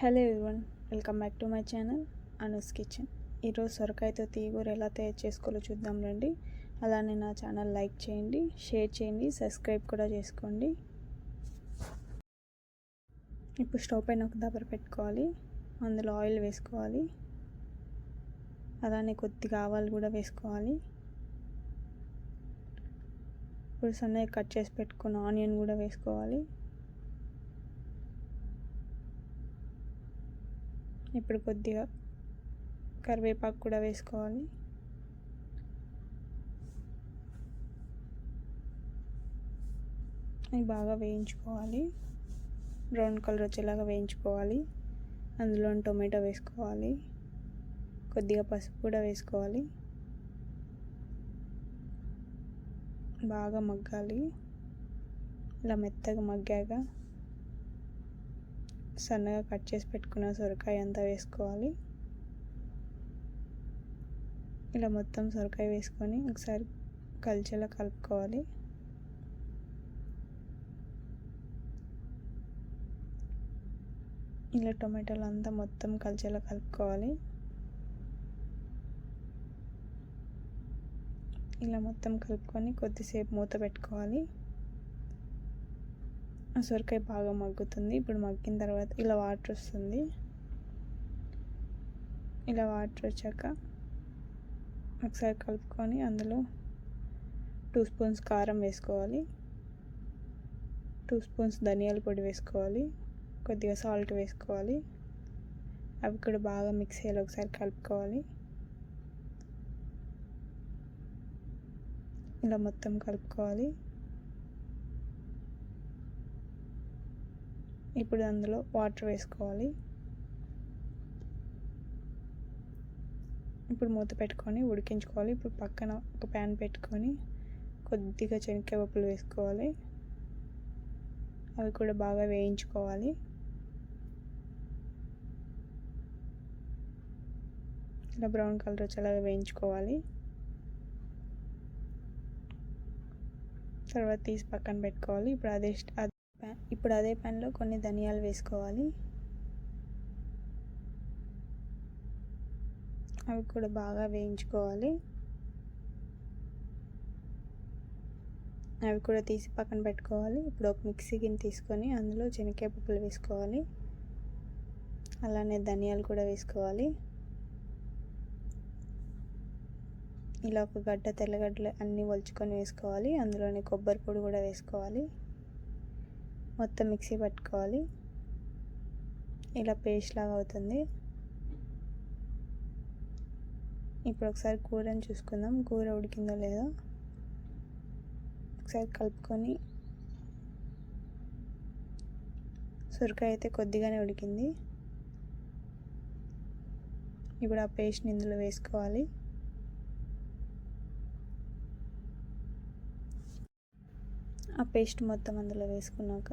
Hello everyone welcome back to my channel Anu's kitchen. ఈరోజు సొరకాయతో తీగూర ఎలా తయారు చేసుకోవాలో చూద్దాం రండి. అలానే నా ఛానల్ లైక్ చేయండి షేర్ చేయండి సబ్స్క్రైబ్ కూడా చేసుకోండి. ఇప్పుడు స్టవ్ పైన ఒక దబర పెట్టుకోవాలి అందులో ఆయిల్ వేసుకోవాలి. అలానే కొద్దిగా ఆవాలు కూడా వేసుకోవాలి. ఇప్పుడు సన్నగా కట్ చేసి పెట్టుకున్న ఆనియన్ కూడా వేసుకోవాలి. ఇప్పుడు కొద్దిగా కరివేపాకు కూడా వేసుకోవాలి. అవి బాగా వేయించుకోవాలి. బ్రౌన్ కలర్ వచ్చేలాగా వేయించుకోవాలి. అందులో టొమాటో వేసుకోవాలి. కొద్దిగా పసుపు కూడా వేసుకోవాలి. బాగా మగ్గాలి. ఇలా మెత్తగా మగ్గాక సన్నగా కట్ చేసి పెట్టుకున్న సొరకాయ అంతా వేసుకోవాలి. ఇలా మొత్తం సొరకాయ వేసుకొని ఒకసారి కలిచేలా కలుపుకోవాలి. ఇలా టొమాటోలు అంతా మొత్తం కలిచేలా కలుపుకోవాలి. ఇలా మొత్తం కలుపుకొని కొద్దిసేపు మూత పెట్టుకోవాలి. సొరకాయ బాగా మగ్గుతుంది. ఇప్పుడు మగ్గిన తర్వాత ఇలా వాటర్ వస్తుంది. ఇలా వాటర్ వచ్చాక ఒకసారి కలుపుకొని అందులో టూ స్పూన్స్ కారం వేసుకోవాలి. టూ స్పూన్స్ ధనియాల పొడి వేసుకోవాలి. కొద్దిగా సాల్ట్ వేసుకోవాలి. అవి కూడా బాగా మిక్స్ అయ్యేలా ఒకసారి కలుపుకోవాలి. ఇలా మొత్తం కలుపుకోవాలి. ఇప్పుడు అందులో వాటర్ వేసుకోవాలి. ఇప్పుడు మూత పెట్టుకొని ఉడికించుకోవాలి. ఇప్పుడు పక్కన ఒక ప్యాన్ పెట్టుకొని కొద్దిగా చెనక్కాయ పప్పులు వేసుకోవాలి. అవి కూడా బాగా వేయించుకోవాలి. ఇలా బ్రౌన్ కలర్ వచ్చేలాగా వేయించుకోవాలి. తర్వాత తీసి పక్కన పెట్టుకోవాలి. ఇప్పుడు అదే ఇప్పుడు అదే ప్యాన్లో కొన్ని ధనియాలు వేసుకోవాలి. అవి కూడా బాగా వేయించుకోవాలి. అవి కూడా తీసి పక్కన పెట్టుకోవాలి. ఇప్పుడు ఒక మిక్సీ గిన్నె తీసుకొని అందులో శనగకాయ పప్పులు వేసుకోవాలి. అలానే ధనియాలు కూడా వేసుకోవాలి. ఇలా ఒక గడ్డ తెల్లగడ్డలు అన్నీ ఒలుచుకొని వేసుకోవాలి. అందులోనే కొబ్బరి పొడి కూడా వేసుకోవాలి. మొత్తం మిక్సీ పట్టుకోవాలి. ఇలా పేస్ట్ లాగా అవుతుంది. ఇప్పుడు ఒకసారి కూరని చూసుకుందాం. కూర ఉడికిందో లేదో ఒకసారి కలుపుకొని సొరకాయ అయితే కొద్దిగానే ఉడికింది. ఇప్పుడు ఆ పేస్ట్ని ఇందులో వేసుకోవాలి. ఆ పేస్ట్ మొత్తం అందులో వేసుకున్నాక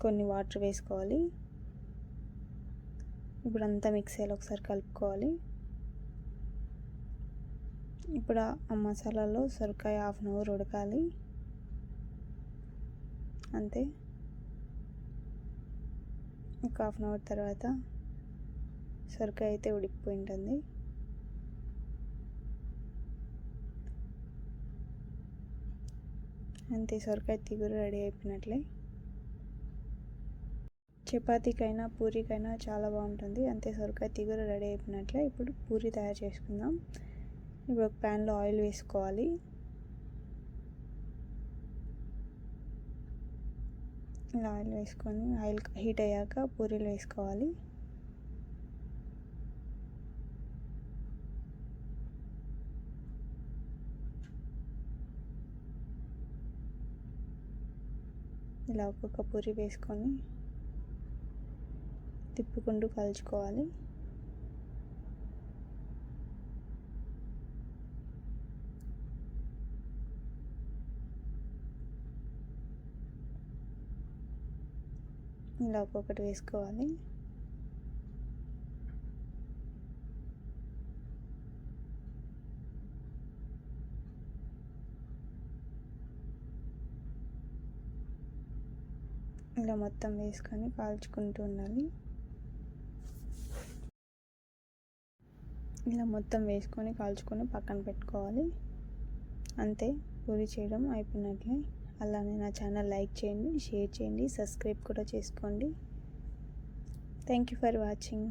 కొన్ని వాటర్ వేసుకోవాలి. ఇప్పుడు అంతా మిక్స్ అయ్యేలా ఒకసారి కలుపుకోవాలి. ఇప్పుడు ఆ మసాలాలో సొరకాయ హాఫ్ అన్ అవర్ ఉడకాలి. అంతే. ఒక హాఫ్ అన్ అవర్ తర్వాత సొరకాయ అయితే ఉడికిపోయి ఉంటుంది. అంతే సొరకాయ తిగురు రెడీ అయిపోయినట్లే. చపాతీకైనా పూరికైనా చాలా బాగుంటుంది. అంతే సొరకాయ తిగురు రెడీ అయిపోయినట్లే. ఇప్పుడు పూరి తయారు చేసుకుందాం. ఇప్పుడు ఒక ప్యాన్లో ఆయిల్ వేసుకోవాలి. ఇలా ఆయిల్ వేసుకొని ఆయిల్ హీట్ అయ్యాక పూరీలు వేసుకోవాలి. ఇలా ఒక్కొక్క పూరి వేసుకొని తిప్పుకుంటూ కలుచుకోవాలి. ఇలా ఒక్కొక్కటి వేసుకోవాలి. ఇలా మొత్తం వేసుకొని కాల్చుకుంటూ ఉండాలి. ఇలా మొత్తం వేసుకొని కాల్చుకొని పక్కన పెట్టుకోవాలి. అంతే పూరి చేయడం అయిపోయినట్లే. అలానే నా ఛానల్ లైక్ చేయండి షేర్ చేయండి సబ్స్క్రైబ్ కూడా చేసుకోండి. Thank you for watching.